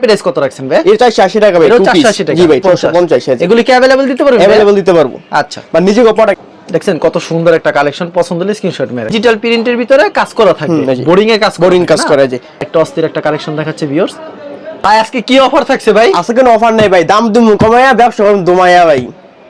Price কত রাখছেন ভাই এটা 480 টাকা ভাই এটাও two piece। 480 টাকা জি ভাই 50 450 আছে এগুলি কি অ্যাভেলেবল দিতে পারবেন ভাই? अवेलेबल দিতে পারবো আচ্ছা বা নিজে প্রোডাক্ট দেখছেন কত সুন্দর একটা কালেকশন পছন্দ হলে স্ক্রিনশট মেরে ডিজিটাল প্রিন্টের ভিতরে কাজ করা থাকবে হুম, এই যে। বোর্ডিং এ কাজ করা বোরিং থাকে কাজ না? করে যে একটা অস্থির একটা কালেকশন দেখাচ্ছে ভিউয়ার্স ভাই আজকে কি অফার থাকছে ভাই আজকে কোনো অফার নেই ভাই দাম দিমু কমায়া ব্যবসা করুন দুমায়া ভাই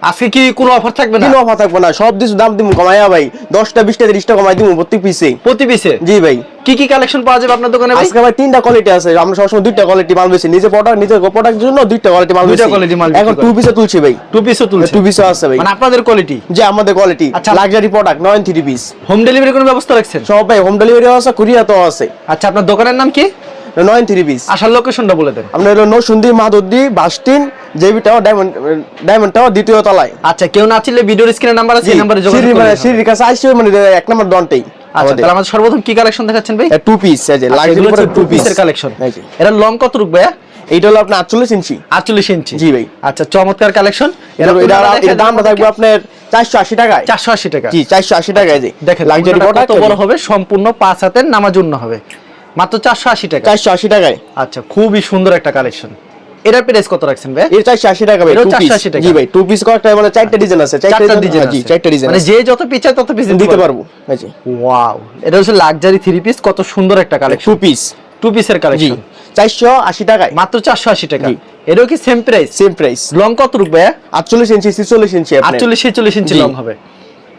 আজকে কি কোনো অফার থাকবে না? কোনো অফার থাকবে না। সব কিছু দাম দিমু কমায়া ভাই। 10টা 20টা 30টা কমাই দিমু প্রত্যেক পিসে প্রতি পিসে জি ভাই। কি কি কালেকশন পাওয়া যাবে আপনার দোকানে ভাই? আজকে ভাই তিনটা কোয়ালিটি আছে। আমরা সবসময় দুইটা কোয়ালিটি মাল বেশি নিজে প্রোডাক্ট নিজে প্রোডাক্টের জন্য দুইটা কোয়ালিটি মাল বেশি দুইটা quality মাল এখন টু পিসে তুলছি ভাই। টু পিসও তুলছে? টু পিসে আছে ভাই। মানে আপনাদের কোয়ালিটি যে আমাদের কোয়ালিটি আচ্ছা। Luxury product Nayan three piece home delivery কোনো ব্যবস্থা রাখছেন? সব ভাই হোম ডেলিভারি আছে কুরিয়া তো আছে। আচ্ছা আপনার দোকানের নাম কি? নয়ন থ্রি পিস আসার লোকেশনটা বলে দেন। আপনার হলো নসুন্দি Madhabdi বাসটিন JB tower diamond diamond tower দ্বিতীয় তলায়। আচ্ছা কেউ না ভিডিওর স্ক্রিনে নাম্বার আছে এই নাম্বারে যোগাযোগ সিঁড়ি মানে করলে হবে। সিঁড়ির কাছে আসছে মানে এক নম্বর দনটাই আচ্ছা তাহলে আমাদের সর্বপ্রথম কি কালেকশন দেখাচ্ছেন ভাই? টু পিস লাক্সারি এগুলো টু two পিস piece এর কালেকশন এটা লং কত রুক ভাইয়া? এইটা হলো আপনার 48 ইঞ্চি। 48 ইঞ্চি। জি ভাই। আচ্ছা চমৎকার কালেকশন এটা দামটা থাকবে আপনার 480 টাকায়। 480 টাকা। জি 480 টাকায় জি। দেখেন লাক্সারি কত বড় হবে সম্পূর্ণ পাঁচ হাতের নামাজ জন্য হবে। মাত্র 480 টাকা। 480 টাকায়। আচ্ছা খুবই সুন্দর একটা কালেকশন। এটার প্রাইস কত রাখছেন ভাই? এটা 480 টাকা ভাই এটাও টু 480 টাকা। জি ভাই টু পিস কয়েকটা মানে চারটা ডিজাইন আছে। চারটা ডিজাইন জি চারটা ডিজাইন মানে যে যত পিস তত পিস দিতে পারব ওয়াও এটা হচ্ছে লাক্সারি থ্রি পিস কত সুন্দর একটা কালেকশন টু পিস টু পিসের কালেকশন 480 টাকায়। মাত্র 480 টাকা। এটাও কি same price same price long কত ভাইয়া 48 ইঞ্চি 46 ইঞ্চি আপনার। 48 46 ইঞ্চি লং হবে।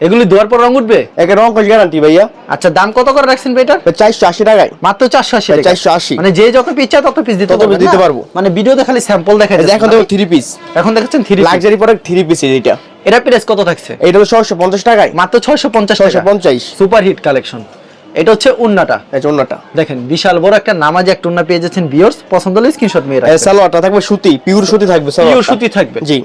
এগুলি দেওয়ার পর রং উঠবে? একে রং কস গ্যারান্টি ভাইয়া। আচ্ছা দাম কত করে রাখছেন ভাই এটার? 480 টাকায়। মাত্র 480 টাকা 480 মানে যে যত পিস চায় তত পিস দিতে তত দিতে পারব। মানে ভিডিওতে খালি স্যাম্পল দেখা এই যে যাচ্ছে এখন দেখো থ্রি পিস এখন দেখাচ্ছেন three luxury product three piece এটা এটা প্রাইস কত থাকছে? এটা হলো 650 টাকায়। মাত্র 650 টাকা। 650 সুপার হিট কালেকশন এটা হচ্ছে উন্নাটা। এই যে অন্যটা দেখেন বিশাল বড় একটা নামাজ একটা উন্না পেয়ে যাচ্ছেন ভিউয়ার্স পছন্দ হলে স্ক্রিনশট মেয়ে রাখবেন। সালোয়ারটা থাকবে সুতি পিওর সুতি থাকবে পিওর সুতি থাকবে। জি।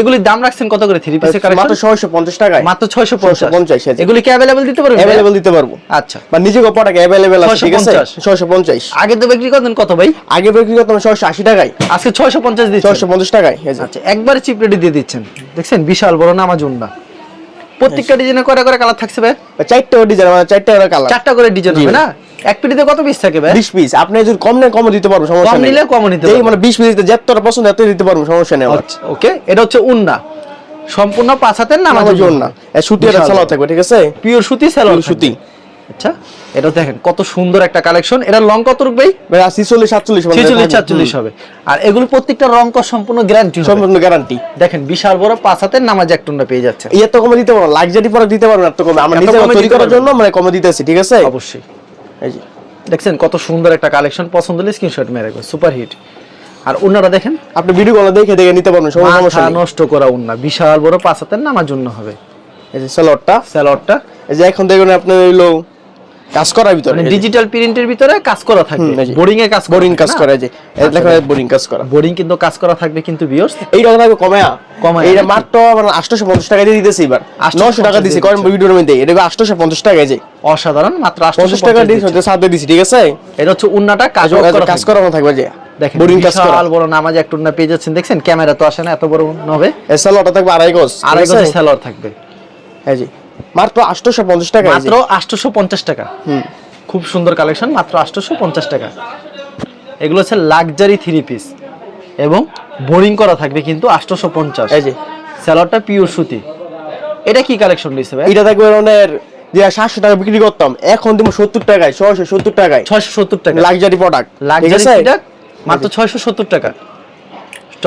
এগুলির দাম রাখছেন কত করে থ্রি পিসের মাত্র কালেকশন 650 টাকায় মাত্র 650 650 আছে। এগুলি কি अवेलेबल দিতে পারবেন ভাইয়া? अवेलेबल দিতে পারবো আচ্ছা বা নিজে প্রোডাক্ট अवेलेबल আছে ঠিক আছে 650 650 আগে তো বিক্রি করতেন কত ভাই আগে বিক্রি করতাম 680 টাকায় আজকে 650 দিচ্ছেন 650 টাকায় এই যে। আচ্ছা একবারে চিপ রেডি দিয়ে দিচ্ছেন দেখছেন বিশাল বড় নামাজ উন্না প্রত্যেকটা ডিজাইনে কয়টা করে কালার থাকছে ভাই। চারটা ডিজাইন মানে চারটা করে কালার চারটা করে ডিজাইন হবে না? এক পিটিতে কত পিস থাকে ভাই? 20 পিস আপনি যদি কম নেন কম দিতে পারব সমস্যা নেই। কম নিলে কম নিতে এই মানে 20 পিস যতটা পছন্দ এত দিতে পারব সমস্যা নেই আচ্ছা ওকে এটা হচ্ছে উন্না। সম্পূর্ণ পাঁচ হাতের না আমাদের জন্য না এই সুতি একটা সালাও থাকবে ঠিক আছে? পিওর সুতি সালোয়ার সুতি। আচ্ছা এটা দেখেন কত সুন্দর একটা কালেকশন এটা লং কত রূপ ভাই? ভাই 46 47 ছেচল্লিশ থাকবে। চারচল্লিশ হবে। আর এগুলো প্রত্যেকটা রং কর সম্পূর্ণ গ্যারান্টি হবে। সম্পূর্ণ গ্যারান্টি দেখেন বিশাল বড় পাঁচ হাতের নামাজ এক টুন্ডা পেয়ে যাচ্ছে। এত কমে দিতে লাক্সারি প্রোডাক্ট দিতে পারব না এত কমে। আমরা নিজে তৈরি করার জন্য মানে কমে দিতেছি ঠিক আছে? অবশ্যই। এই যে। দেখছেন কত সুন্দর একটা কালেকশন পছন্দ হলে স্ক্রিনশট মেরে রাখবেন। সুপার হিট আর ওনারা দেখেন আপনি ভিডিও কল দেখে দেখে নিতে পারবেন সমস্যা নষ্ট করা উন্না বিশাল বড় পাঁচ হাতের নামার জন্য হবে। এই যে সালোয়ারটা স্যালোয়ারটা এই যে এখন দেখুন আপনার হইল কাজ করার ভিতরে মানে ডিজিটাল প্রিন্টের ভিতরে কাজ করা থাকবে। হুম, এই যে। বোর্ডিং এ কাজ বোরিং কাজ করে যে এই লেখা বোরিং কাজ করা। বোর্ডিং কিন্তু কাজ করা থাকবে কিন্তু ভিউয়ার্স এইটা থাকবে কমায়া। কমায়া, এইটা নাকি? মাত্র মানে 850 টাকা দিয়ে দিতেছি এবার। 900 টাকা দিছি দিয়ে করেন ভিডিওর মধ্যে। এটা 850 টাকা যে। অসাধারণ মাত্র 50 টাকা 850 দিছি দিচ্ছে। সাথে দিছি ঠিক আছে? এটা হচ্ছে উন্নাটা কাজ কাজ করা কাজ থাকবে। করানো থাকবে যে। দেখেন বোরিং কাজ করা। বিশাল বড় নামাজ একটা উন্না পেয়ে যাচ্ছেন দেখছেন? ক্যামেরা তো আসে না এত বড় হবে। এই থাকবে আড়াই গজ আড়াই আছে? গজের স্যালোয়ার থাকবে। এই যে মাত্র 850 টাকা। মাত্র 850 টাকা। হুম। খুব সুন্দর কালেকশন মাত্র 850 টাকা। এগুলো হচ্ছে লাক্সারি থ্রি পিস এবং বোরিং করা থাকবে কিন্তু 850 এই যে। স্যালোয়ারটা পিওর সুতি। এটা কি কালেকশন ভাই? এটা থাকবে যে 700 টাকা বিক্রি করতাম এখন দিব 70 টাকায় 670 টাকায়। 670 টাকা। লাক্সারি প্রোডাক্ট লাক্সারি মাত্র 670 টাকা।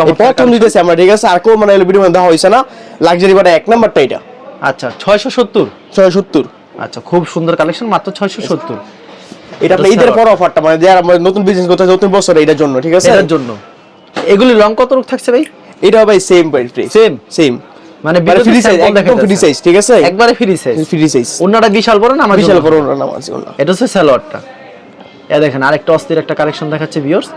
এই প্রথম দিতেছি আমরা ঠিক আছে? আর কেউ মানে ভিডিও দেওয়া হয়েছে না। লাক্সারি প্রোডাক্ট এক নাম্বারটা এটা। আচ্ছা 670 670 আচ্ছা খুব সুন্দর কালেকশন মাত্র 670 এটা আপনার ঈদের পর অফারটা মানে যারা নতুন বিজনেস করতে নতুন বছর এটার জন্য ঠিক আছে? এটার জন্য। এগুলি লং কত রূপ থাকছে ভাই? এটা ভাই সেম সেম সেম মানে মানে ফ্রি সাইজ একদম ফ্রি সাইজ ঠিক আছে? একবারে ফ্রি সাইজ ফ্রি সাইজ ওনাটা বিশাল বড় না আমার বিশাল? বড় ওনার নাম আছে এটা হচ্ছে স্যালোয়ারটা এ দেখেন আরেকটা অস্থির একটা কালেকশন দেখাচ্ছে ভিউয়ার্স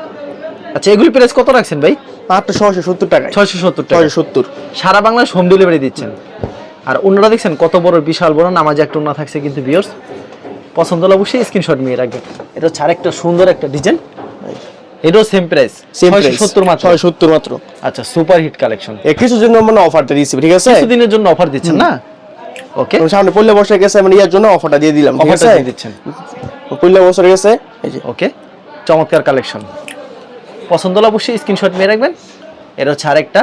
আচ্ছা এগুলি প্রাইস কত রাখছেন ভাই? মাত্র 670 টাকায়। 670 টাকা 670 সারা বাংলাদেশ হোম ডেলিভারি দিচ্ছেন। আর অন্যরা দেখছেন কত বড় বিশাল বড় নামাজ একটা ওনা থাকছে কিন্তু ভিউয়ার্স পছন্দ হলে অবশ্যই স্ক্রিনশট নিয়ে রাখবেন। এটা হচ্ছে আরেকটা সুন্দর একটা ডিজাইন এটাও সেম প্রাইস সেম প্রাইস 670 মাত্র। 670 মাত্র। আচ্ছা সুপার হিট কালেকশন এ কিছু জন্য মানে অফারটা দিয়েছি ঠিক আছে? কিছুদিনের জন্য অফার দিচ্ছেন না? ওকে সামনে পড়লে বসে গেছে মানে ইয়ার জন্য অফারটা দিয়ে দিলাম ঠিক অফারটা আছে? দিয়ে দিচ্ছেন। পড়লে বসে গেছে এই যে। ওকে চমৎকার কালেকশন পছন্দ হলে অবশ্যই স্ক্রিনশট মেরে রাখবেন। এটা হচ্ছে আরেকটা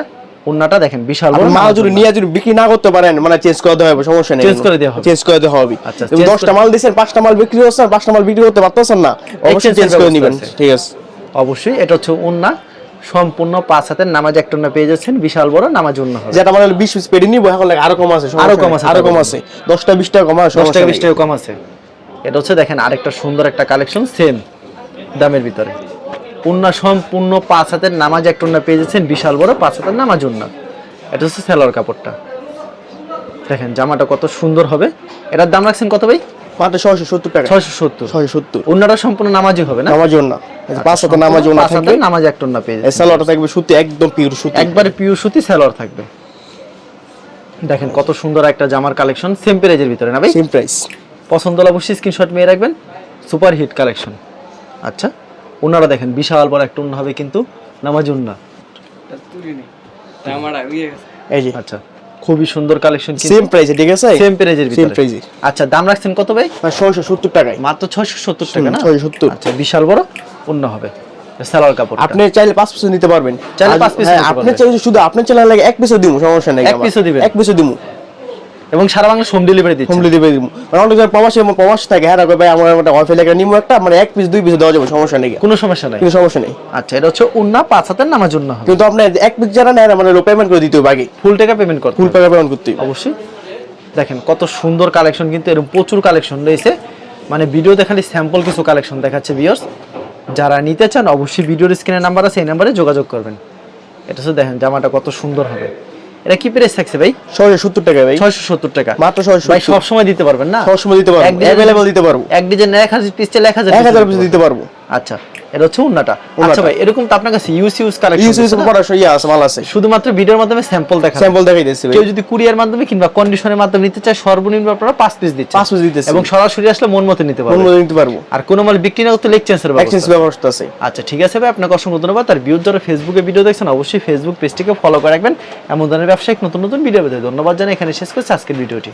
ওন্নাটা দেখেন বিশাল বড় মাল যদি। নিয়ে যদি বিক্রি না করতে পারেন মানে চেঞ্জ করে দেওয়া হবে সমস্যা নেই। Change করে দেওয়া হবে। চেঞ্জ করে দেওয়া হবে। আচ্ছা, তুমি change দশটা করে- মাল দিয়েছেন পাঁচটা মাল বিক্রি করছেন পাঁচটা মাল বিক্রি করতে পারতেছেন না অবশ্যই চেঞ্জ করে নেবেন। ঠিক আছে। অবশ্যই এটা হচ্ছে ওন্না সম্পূর্ণ পাঁচ হাতের নামাজ একটা ওন্না পেয়ে যাচ্ছেন বিশাল বড় নামাজ ওন্না হবে। যেটা মানে বিশ পিস পেডি নিবো এখন লাগে আরও কম আছে আরও কম আছে, আরও কম। আছে। দশটা বিশ টাকা কম আছে দশ সমস্যা টাকা নেই। বিশ টাকা কম আছে। এটা হচ্ছে দেখেন আরেকটা সুন্দর একটা কালেকশন সেম দামের ভিতরে। উন্না সম্পূর্ণ পাঁচ হাতের নামাজ একটা উন্না পেয়ে যাচ্ছেন বিশাল বড় পাঁচ হাতের নামাজ উন্না এটা হচ্ছে সেলোয়ার কাপড়টা। দেখেন জামাটা কত সুন্দর হবে। এটার দাম রাখছেন কত ভাই? মাত্র ছয়শো সত্তর টাকা। ছয়শো সত্তর। ছয়শো সত্তর। উন্নাটা সম্পূর্ণ নামাজি হবে না? নামাজ না পাঁচ হাতে নামাজ না থাকবে। নামাজ একটা উন্না পেয়ে যাচ্ছেন। সালোয়ারটা থাকবে সুতি একদম পিওর সুতি। একবারে পিওর সুতি সেলোয়ার থাকবে। দেখেন কত সুন্দর একটা জামার কালেকশন সেম প্রাইজের ভিতরে না ভাই? সেম প্রাইস পছন্দ হলে অবশ্যই স্ক্রিনশট মেয়ে রাখবেন। সুপার হিট কালেকশন আচ্ছা। ওনারা দেখেন বিশাল বড় একটা উন্না হবে কিন্তু নামাজ উন্না। এই যে আচ্ছা। খুবই সুন্দর কালেকশন সেম প্রাইসে ঠিক আছে? সেম প্রাইজের সেম ভিতরে। প্রাইসে আচ্ছা দাম রাখছেন কত ভাই? ছয়শো সত্তর টাকায়। মাত্র 670 টাকা না? 670 আচ্ছা বিশাল বড় উন্না হবে সালোয়ার কাপড় আপনি চাইলে পাঁচ পিস নিতে পারবেন। চাইলে আর- পাঁচ piece হ্যাঁ, আপনি চাইলে শুধু আপনার চ্যানেল লাগে এক পিসও দিব সমস্যা নেই এক piece দিবেন? এক পিসও দিব এবং সারা বাংলা হোম ডেলিভারি দিচ্ছে। হোম ডেলিভারি দিব। মানে অনেক প্রবাসী প্রবাস থাকে হ্যাঁ ভাই আমার একটা ওয়াইফাই লাগে নিমো একটা মানে এক পিস দুই পিস দেওয়া যাবে সমস্যা নেই। কোনো সমস্যা নেই। কিন্তু সমস্যা নেই। আচ্ছা এটা হচ্ছে উন্না পাঁচ হাতের নামার জন্য হবে। কিন্তু আপনি এক পিস যারা নেন মানে পেমেন্ট করে দিতে হবে আগে। ফুল টাকা পেমেন্ট করতে ফুল টাকা পেমেন্ট করতে অবশ্যই। দেখেন কত সুন্দর কালেকশন কিন্তু এরকম প্রচুর কালেকশন রয়েছে। মানে ভিডিওতে খালি স্যাম্পল কিছু কালেকশন দেখাচ্ছে ভিউয়ার্স যারা নিতে চান অবশ্যই ভিডিওর স্ক্রিনের নাম্বার আছে এই নাম্বারে যোগাযোগ করবেন। এটা হচ্ছে দেখেন জামাটা কত সুন্দর হবে। এটা কি প্রাইস থাকছে ভাই? ছয়শো সত্তর টাকা ভাই। ছয়শো সত্তর টাকা। মাত্র 670 ভাই সব সময় দিতে পারবেন না? সবসময় দিতে পারব। এক দিতে পারব। এক ডিজাইন এক হাজার পিস চাইলে এক হাজার এক piece হাজার দিতে পিস দিতে পারব। আচ্ছা এটা হচ্ছে উন্নাটা। আচ্ছা ভাই এরকম তো আপনার কাছে use use use collection use পড়া আছে মাল আছে। শুধুমাত্র ভিডিওর মাধ্যমে স্যাম্পল দেখা স্যাম্পল দেখাই কেউ যদি কুরিয়ার মাধ্যমে কিংবা কন্ডিশনের মাধ্যমে নিতে চায় সর্বনিম্ন আপনারা পাঁচ পিস দিচ্ছে পাঁচ পিস দিতেছি। এবং সরাসরি আসলে মন মতো নিতে পারবে অনুমোদন দিতে পারব। আর কোনো মাল বিক্রি না করতে এক্সচেঞ্জ ব্যবস্থা। ব্যবস্থা আছে। আচ্ছা ঠিক আছে ভাই আপনাকে অসংখ্য ধন্যবাদ। আর ভিউজ যারা ফেসবুকে ভিডিও দেখছেন অবশ্যই ফেসবুক পেজটিকে ফলো করে রাখবেন। এমন ধরনের ব্যবসায়িক নতুন নতুন ভিডিও পেতে ধন্যবাদ জানাই। এখানে শেষ করছি আজকের ভিডিওটি